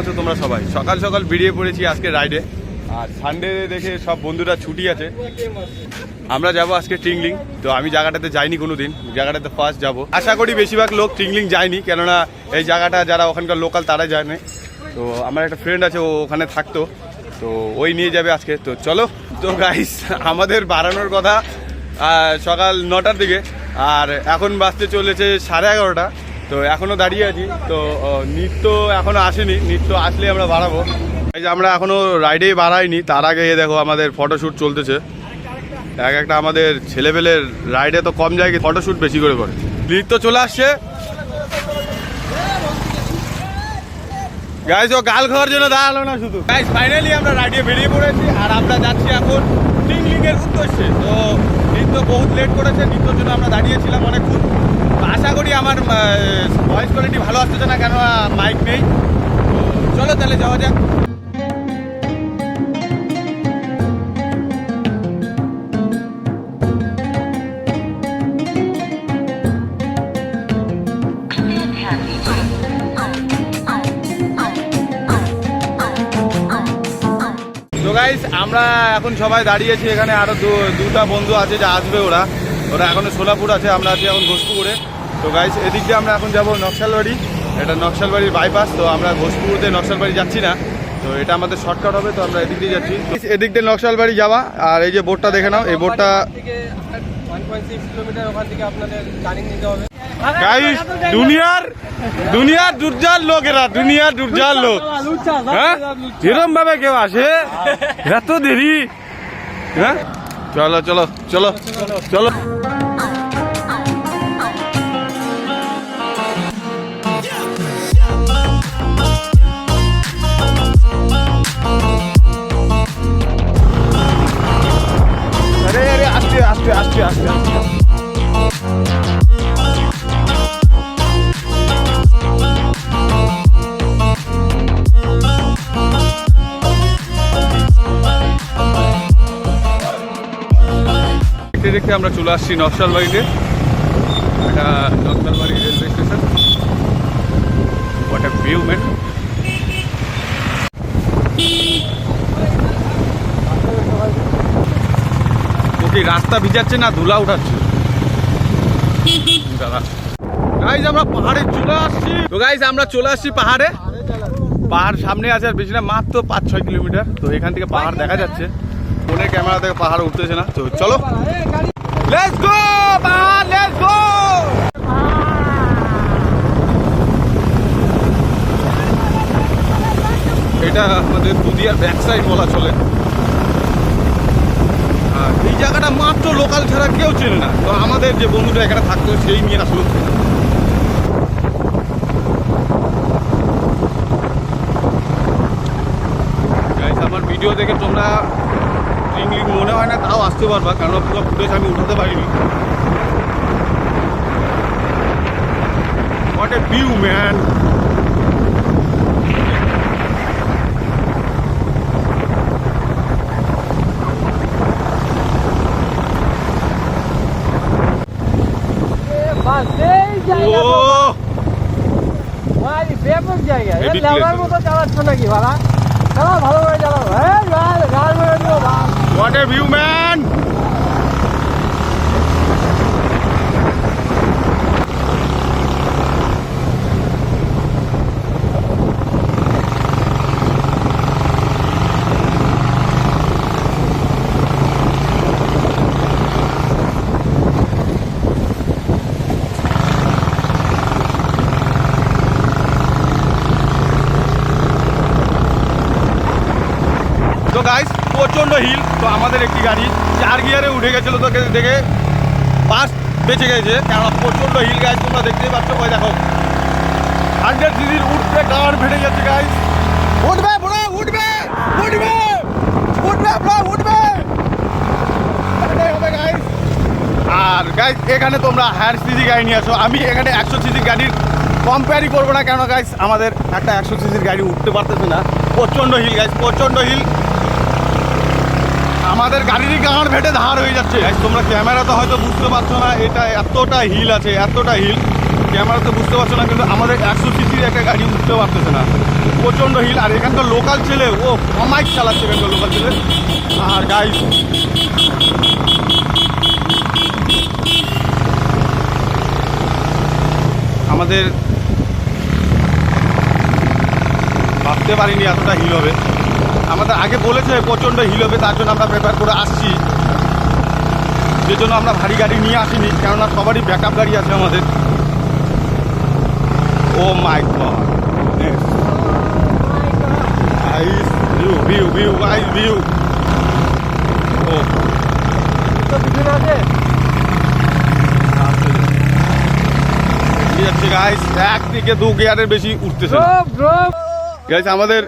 আছো তোমরা সবাই? সকাল সকাল বেরিয়ে পড়েছি আজকে রাইডে আর সানডে দেখে সব বন্ধুরা ছুটি আছে। আমরা যাব আজকে টিংলিং। তো আমি জায়গাটাতে যাইনি কোনো দিন জায়গাটাতে ফার্স্ট যাব। আশা করি বেশিরভাগ লোক টিংলিং যায়নি। কেননা এই জায়গাটা যারা ওখানকার লোকাল তারা জানে। তো আমার একটা ফ্রেন্ড আছে, ও ওখানে থাকতো। তো ওই নিয়ে যাবে আজকে। তো চলো। তো গাইস আমাদের বাড়ানোর কথা সকাল নটার দিকে। আর এখন বাজতে চলেছে সাড়ে এগারোটা। তো এখনও দাঁড়িয়ে আছি। তো নৃত্য এখনও আসেনি। নৃত্য আসলে আমরা বাড়াবো। এই যে আমরা এখনও রাইডেই বাড়াইনি। তার আগে দেখো আমাদের ফটোশ্যুট চলতেছে। এক একটা আমাদের ছেলেপেলের রাইডে তো কম জায়গায় ফটোশ্যুট বেশি করে করে। নৃত্য চলে আসছে। গাইজ ও গাল খাওয়ার জন্য দাঁড়াল না শুধু। গাইজ ফাইনালি আমরা রাইডে বেরিয়ে পড়েছি। আর আমরা যাচ্ছি এখন টিংলিং এর উদ্দেশ্যে। তো নৃত্য বহুত লেট করেছে, নিত্যর জন্য আমরা দাঁড়িয়েছিলাম অনেকক্ষণ। আশা করি আমার ভয়েস কোয়ালিটি ভালো আসতেছে না কেন মাইক নেই। চলো তাহলে যাওয়া যাক। গাইস আমরা এখন সবাই দাঁড়িয়েছি এখানে, আরও দু- দুটা বন্ধু আছে যে আসবে ওরা। ওরা এখনও সোলাপুর আছে, আমরা আছি এখন ঘোষপুকুরে তো গাইস এদিক দিয়ে আমরা এখন যাব নকশালবাড়ি। এটা নকশালবাড়ির বাইপাস তো আমরা ঘোষপুকুরতে নকশালবাড়ি যাচ্ছি না। তো এটা আমাদের শর্টকাট হবে, তো আমরা এদিক দিয়ে যাচ্ছি। এদিক দিয়ে নকশালবাড়ি যাওয়া, আর এই যে বোর্ডটা দেখে নাও, এই বোর্ডটা থেকে 1.6 কিলোমিটার ওখান থেকে আপনাদের টার্নিং নিতে হবে। গাইস দুনিয়ার দুনিয়ার দুর্জার লোক এরা দুনিয়ার দুর্জার লোক। হ্যাঁ? এরম ভাবে কেউ আসে? এত দেরি। হ্যাঁ? চলো চলো চলো চলো। আস্তে আস্তে আস্তে আস্তে। দেখতে আমরা চলে আসছি নকশালবাড়িতে। এটা Naxalbari railway station. What a view man রাস্তা ভিজাচ্ছে না ধুলা উঠাচ্ছে? আমরা পাহাড়ে চলে আসছি। আমরা চলে আসছি পাহাড়ে। পাহাড় সামনে আছে আর বেশি না মাত্র পাঁচ ছয় কিলোমিটার। তো এখান থেকে পাহাড় দেখা যাচ্ছে। ফোনের ক্যামেরা থেকে পাহাড় উঠতেছে না। তো চলো। এটা আমাদের দুদিয়ার ব্যাক সাইড বলা চলে। এই জায়গাটা মাত্র লোকাল ছাড়া কেউ চেনে না। তো আমাদের যে বন্ধুটা এখানে থাকতো, সেই নিয়ে আসলো Guys, আমার ভিডিও দেখে তোমরা টিংলিং মনে হয় আসতে পারবা কারণ পুরো ফুটেজ আমি উঠাতে পারিনি। হোয়াট এ ভিউ ম্যান জায়গা চালাচ্ছ নাকি ভাড়া চালাও ভালো করে চালাও। এই গাল What a view, man! Guys প্রচণ্ড হিল তো আমাদের একটি গাড়ি। চার গিয়ারে উঠে গেছিল তো দেখে পাস বেঁচে গেছে কেননা প্রচণ্ড হিল গাইস তোমরা দেখতেই পাচ্ছ। ওই দেখো। হান্ড্রেড সিজির উঠবে গাড় ফেটে যাচ্ছে গাইস উঠবে বড় উঠবে উঠবে উঠবে বড় উঠবে। আর গাইস এখানে তোমরা হায়ার সিজি গাড়ি নিয়ে আসো। আমি এখানে একশো সিজির গাড়ির কম্পেয়ারই করব না কেন গাইস আমাদের একটা একশো সিজির গাড়ি উঠতে পারতেছে না। প্রচণ্ড হিল গাইস প্রচণ্ড হিল। আমাদের গাড়িরই গাঁড় ভেটে ধার হয়ে যাচ্ছে। তোমরা ক্যামেরা তো হয়তো বুঝতে পারছ না, এটা এতটা হিল আছে, এতটা হিল ক্যামেরা তো বুঝতে পারছ না, কিন্তু আমাদের একশো সিসির একটা গাড়ি উঠতে পারতেছে না। প্রচণ্ড হিল আর এখানকার লোকাল ছেলে, ও অমাইক চালাচ্ছে এখানকার লোকাল ছেলে। আর গাইস আমাদের ভাবতে পারিনি এতটা হিল হবে। আমাদের আগে বলেছে প্রচণ্ড হিল হবে তার জন্য আমরা প্রেপার করে আসছি। যে জন্য আমরা ভারী গাড়ি নিয়ে আসিনি কেননা সবারই ব্যাকআপ গাড়ি আছে আমাদের। ও my god. View view view guys view ও তো পিছনে আছে গাইস এক থেকে দু গিয়ারের বেশি উঠতেছে গাইস আমাদের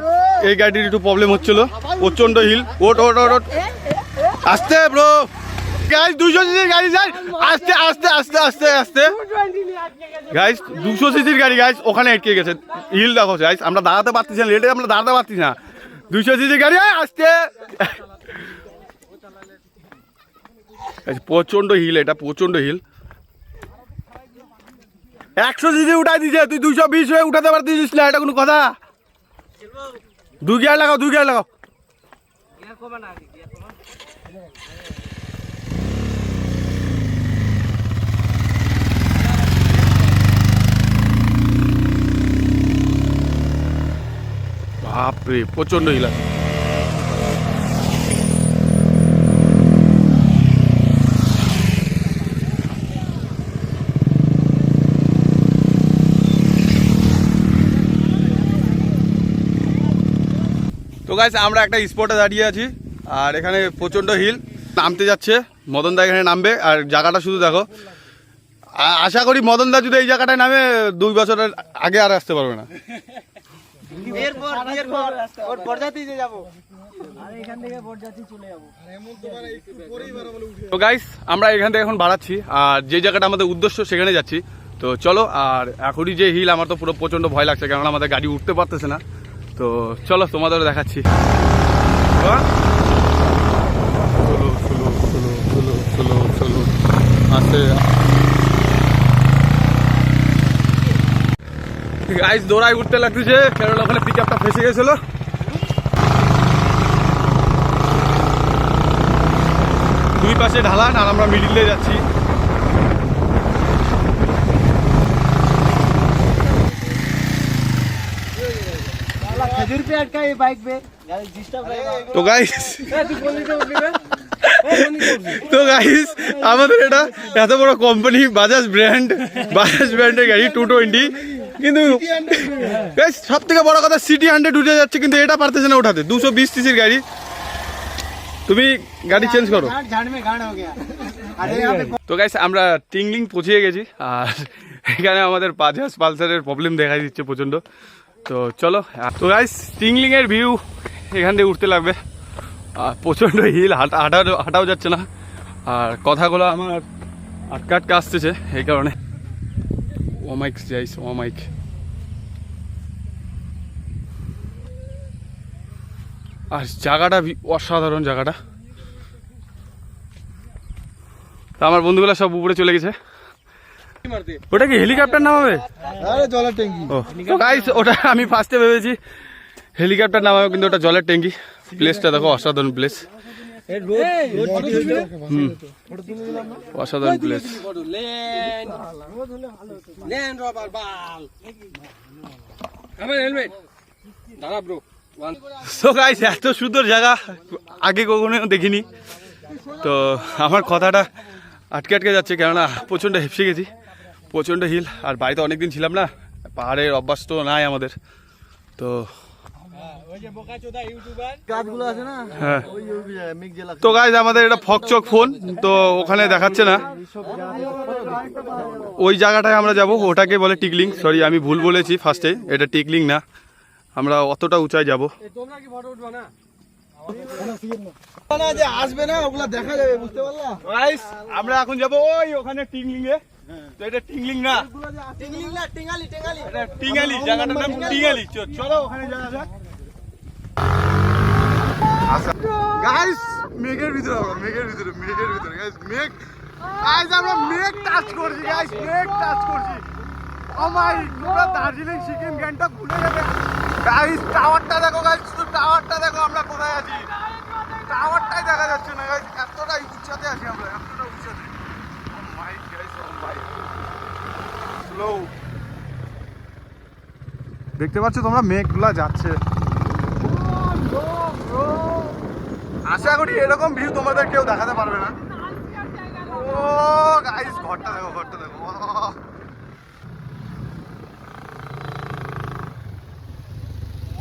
এই গাড়িটির একটু প্রবলেম হচ্ছিল। প্রচণ্ড হিল ওট ওট ওট ওট আস্তে ব্রো গাইস দুশো সিসির গাড়ি যাই আস্তে আস্তে আস্তে আস্তে আস্তে। গাইস দুশো সিসির গাড়ি গাইস ওখানে আটকে গেছে। হিল দেখো গাইস আমরা দাঁড়াতে পারতেছি না লেটে আমরা দাঁড়াতে পারতেছি না। দুশো সিসির গাড়ি আস্তে। প্রচণ্ড হিল এটা প্রচণ্ড হিল একশো সিসি উঠাই দিছে, তুই দুশো বিশ হয়ে উঠাতে পারতিস না, এটা কোনো কথা? দু গিয়ার লাগাও দু গিয়ার লাগাও। বাপরে প্রচণ্ড হিলা গাইস আমরা একটা স্পটে দাঁড়িয়ে আছি আর এখানে প্রচণ্ড হিল নামতে যাচ্ছে মদন দা এখানে নামবে আর জায়গাটা শুধু দেখো। আশা করি মদন দা যদি এই জায়গাটায় নামে দুই বছরের আগে আর আসতে পারবে না। তো গাইস আমরা এখান থেকে এখন বাড়াচ্ছি আর যে জায়গাটা আমাদের উদ্দেশ্য সেখানে যাচ্ছি। তো চলো আর এখনই যে হিল আমার তো পুরো প্রচণ্ড ভয় লাগছে কারণ আমাদের গাড়ি উঠতে পারতেছে না। তো চলো তোমাদেরও দেখাচ্ছি? চলো চলো চলো চলো চলো চলো। আস্তে গাইস দৌড়াই উঠতে লাগতেছে। কারণ ওখানে পিক আপটা ফেসে গেছিল। দুই পাশে ঢালান আর আমরা মিডিলে যাচ্ছি। খেজুর पे अटका ये बाइक पे गाड़ी डिस्टर्ब रहेगा তো গাইস तू कौन से उठने में তো গাইস আমাদের এটা এত বড় কোম্পানি বাজাজ ব্র্যান্ড বাজাজ ব্র্যান্ডের গাড়ি টু টোয়েন্টি কিন্তু গাইস সব থেকে বড় কথা সিটি হান্ড্রেড উঠে যাচ্ছে কিন্তু এটা পারতেছে না ওঠাতে দুশো বিশ সিসির গাড়ি তুমি গাড়ি চেঞ্জ করো झाड़ झाड़ में गाड़ हो गया अरे यहाँ पे তো গাইস আমরা টিংলিং পৌঁছে গেছি আর এখানে আমাদের বাজাজ পালসারের প্রবলেম দেখা দিচ্ছে প্রচণ্ড তো চলো তো গাইস এর ভিউ এখান থেকে উঠতে লাগবে। আর প্রচণ্ড হিল হাঁটা হাঁটা হাঁটাও যাচ্ছে না। আর কথাগুলো আমার আটকা আটকা আসতেছে এই কারণে। ও মাইক যাইস আর জায়গাটা অসাধারণ জায়গাটা। তা আমার বন্ধুগুলো সব উপরে চলে গেছে। ওটা কি হেলিকপ্টার নামাবে আরে জলের ট্যাঙ্কি। তো গাইস ওটা আমি ফার্স্টে ভেবেছি। হেলিকপ্টার নামাবে কিন্তু ওটা জলের ট্যাঙ্কি। প্লেসটা দেখো অসাধারণ প্লেস অসাধারণ প্লেস গাইস এত সুন্দর জায়গা আগে কখনো দেখিনি। তো আমার কথাটা আটকে আটকে যাচ্ছে কেননা প্রচণ্ড হেপসে গেছি। প্রচণ্ড হিল আর বাড়িতে অনেকদিন ছিলাম না পাহাড়ের অভ্যাস তো নাই আমাদের। তো হ্যাঁ। তো গাইজ আমাদের এটা ফকচক ফোন তো ওখানে দেখাচ্ছে না। ওই জায়গাটায় আমরা যাব ওটাকে বলে টিকলিং সরি আমি ভুল বলেছি ফার্স্টে এটা টিকলিং না। আমরা অতটা উঁচায় যাব। আসবে না ওগুলা দেখা যাবে বুঝতে পারলা? আমরা এখন যাব ওই ওখানে টিংলিং এ। তো এটা টিংলিং না? টিঙ্গলি না টিঙ্গালি টিঙ্গালি এটা টিঙ্গালি জায়গাটার নাম টিঙ্গালি চলো ওখানে যাওয়া যাক। গাইস মেঘের ভিতরে আমরা মেঘের ভিতরে মেঘের ভিতরে। গাইস মেঘ গাইস আমরা মেঘ টাচ করছি গাইস মেঘ টাচ করছি। আমাই পুরো দার্জিলিং সিকিম গ্যাংটক ঘুরে যাবে গাইস টাওয়ারটা দেখো গাইস শুধু টাওয়ারটা দেখো আমরা কোথায় আছি? টাওয়ারটাই দেখা যাচ্ছে না গাইস এতটাই উচ্চতে আছি আমরা এতটা উচ্চতে মাই গাইস মাই স্লো দেখতে পাচ্ছ তোমরা? মেঘগুলা যাচ্ছে। আশা করি এরকম ভিউ তোমাদের কেউ দেখাতে পারবে না। ও গাইস ঘরটা দেখো ঘরটা দেখো!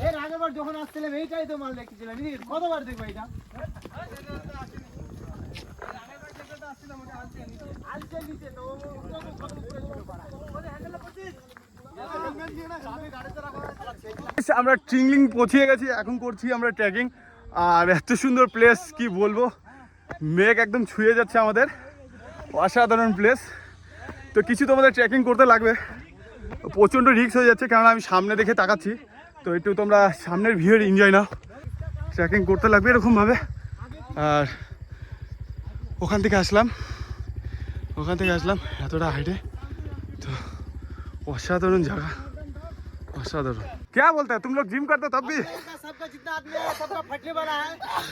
এর আগেবার যখন আসছিলাম, এইটাই তো মাল দেখছিলাম। কতবার দেখব এটা আলছে নিচে তো ও- ও- ও- ও- কত উপরে ছিল পাড়া। ওদের হ্যান্ডেলে পঁচিশ। হেলমেট দিয়ে না, আমি গাড়িতে রাখা আছে। আমরা ট্রিংলিং পৌঁছে গেছি, এখন করছি আমরা ট্রেকিং আর এত সুন্দর প্লেস কি বলব? মেঘ একদম ছুঁয়ে যাচ্ছে আমাদের। অসাধারণ প্লেস তো কিছু তোমাদের ট্রেকিং করতে লাগবে। প্রচণ্ড রিস্ক হয়ে যাচ্ছে কারণ আমি সামনে দেখে তাকাচ্ছি। তো একটু তোমরা সামনের ভিউয়ের এনজয় নাও। ট্রেকিং করতে লাগবে এরকমভাবে। আর ওখান থেকে আসলাম ওখান থেকে আসলাম এতটা হাইটে তো অসাধারণ জায়গা असाधारण क्या बोलता है तुम लोग जिम करते हो तब भी सबका सबका जितना आदमी है सबका फटने वाला है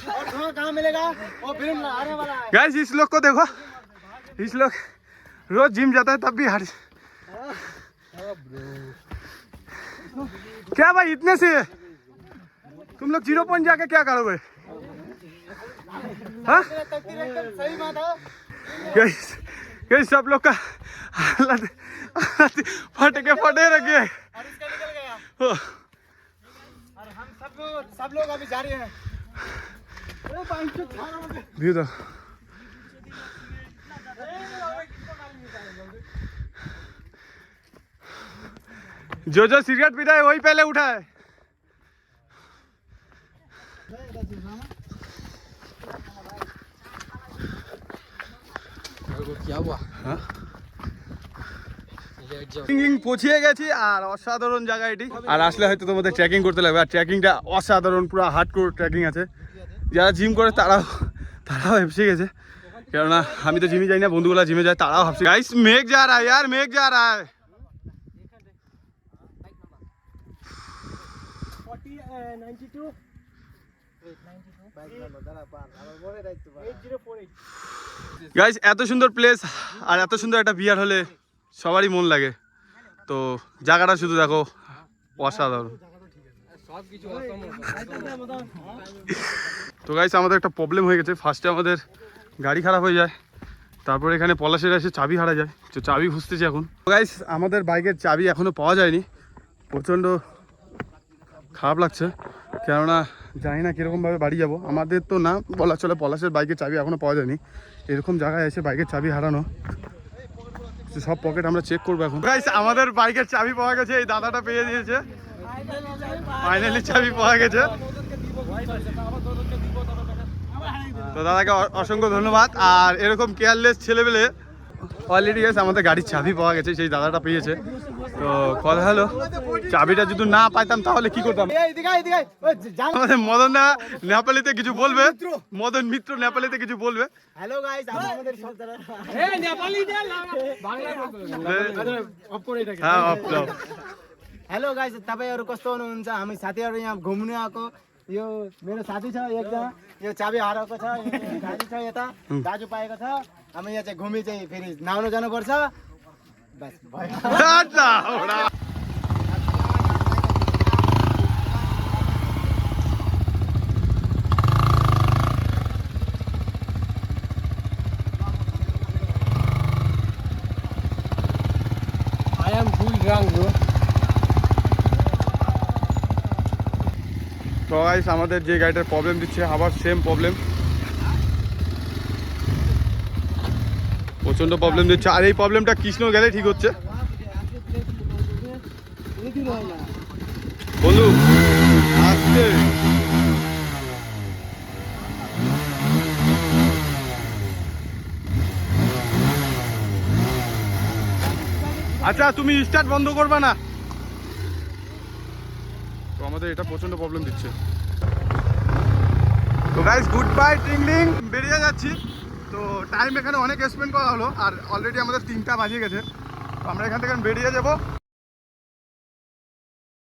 और कहाँ कहाँ मिलेगा वो फिल्म आने वाला है गाइस इस लोग को देखो इस लोग रोज जिम जाता है तब भी हर क्या भाई इतने से तुम लोग जीरो पॉइंट जाके क्या करोगे हाँ? गई सब लोग का हालत फट के फटे रह गए। सब लोग अभी जा रहे हैं तो। जो जो सिगरेट पीता है, वही पहले उठा है। ট্রেকিং পৌঁছিয়ে গেছি আর অসাধারণ জায়গা এটি আর আসলে হয়তো তোমাদের ট্রেকিং করতে লাগবে আর ট্রেকিংটা অসাধারণ পুরো হার্ড কোর ট্রেকিং আছে যারা জিম করে তারাও তারাও হেপসে গেছে কেননা আমি তো জিমে যাই না বন্ধুগুলা জিমে যায় তারাও ভাবছে গাইস মেঘ যা রা यार মেঘ যা রা है 40, uh, 92. গাইস এত সুন্দর প্লেস আর এত সুন্দর একটা বিয়ার হলে সবারই মন লাগে। তো জায়গাটা শুধু দেখো অসাধারণ। তো গাইস আমাদের একটা প্রবলেম হয়ে গেছে। ফার্স্টে আমাদের গাড়ি খারাপ হয়ে যায় তারপর এখানে পলাশের এসে চাবি হারা যায়। তো চাবি খুঁজতেছি এখন। গাইস আমাদের বাইকের চাবি এখনও পাওয়া যায়নি। প্রচণ্ড খারাপ লাগছে। কেননা জানি না কীরকমভাবে বাড়ি যাব। আমাদের তো না বলা চলে পলাশের বাইকের চাবি এখনও পাওয়া যায়নি। এরকম জায়গায় এসে বাইকের চাবি হারানো। সব পকেট আমরা চেক করব এখন। আমাদের বাইকের চাবি পাওয়া গেছে, এই দাদাটা পেয়ে দিয়েছে। ফাইনালি চাবি পাওয়া গেছে। তো দাদাকে অসংখ্য ধন্যবাদ। আর এরকম কেয়ারলেস ছেলেবেলে অলরেডি গেছে আমাদের গাড়ির চাবি পাওয়া গেছে, সেই দাদাটা পেয়েছে। তো কথা হলো চাবিটা যদি না পাইতাম তাহলে কি করতাম এই, এদিকে আয়, এদিকে আয়। ওই, জান- আমাদের মদন দা নেপালিতে কিছু বলবে মদন মিত্র নেপালিতে কিছু বলবে হ্যালো গাইস আমি আমাদের সব যারা अफ করে এটাকে হ্যাঁ অফ দাও। हेलो गाइस तपाईँहरू कस्तो हुनुहुन्छ हामी साथीहरू यहाँ घुम्नु आएको यो मेरो साथी छ एकजना यो चाबी हराएको छ यो गाडी छ यता दाजु पाएको छ हामी यहाँ चाहिँ घुमी चाहिँ फेरि नाउनु जानुपर्छ I am full drunk bro. তো গাইস আমাদের যে গাড়িটার প্রবলেম দিচ্ছে আবার সেম প্রবলেম প্রচণ্ড প্রবলেম দিচ্ছে। আর এই প্রবলেমটা কৃষ্ণ গেলে ঠিক হচ্ছে। বন্ধু আসতে আচ্ছা তুমি স্টার্ট বন্ধ করবে না। তো আমাদের এটা প্রচণ্ড প্রবলেম দিচ্ছে। তো গাইজ গুড বাই টিংলিং বেরিয়ে যাচ্ছি। তো টাইম এখানে অনেক স্পেন্ড করা হলো, আর অলরেডি আমাদের তিনটা বাজে গেছে। তো আমরা এখান থেকে বেরিয়ে যাব।